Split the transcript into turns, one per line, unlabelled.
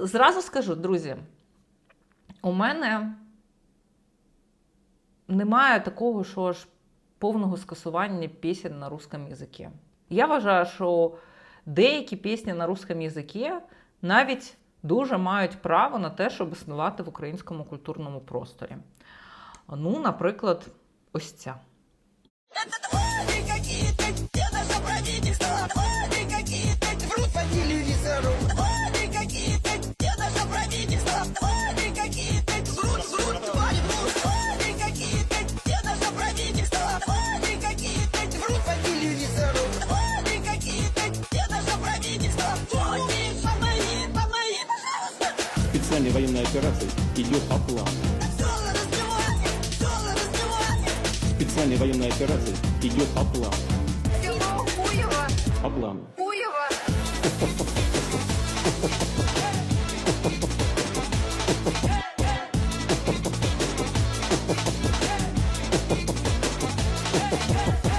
Зразу скажу, друзі, у мене немає такого, що аж повного скасування пісень на русском язикі. Я вважаю, що деякі пісні на русском язикі навіть дуже мають право на те, щоб існувати в українському культурному просторі. Ну, наприклад, ось ця.
Твари
специальной военной операции идет по плану. Специальная военная операция идет по плану. По плану.
Ha ha ha.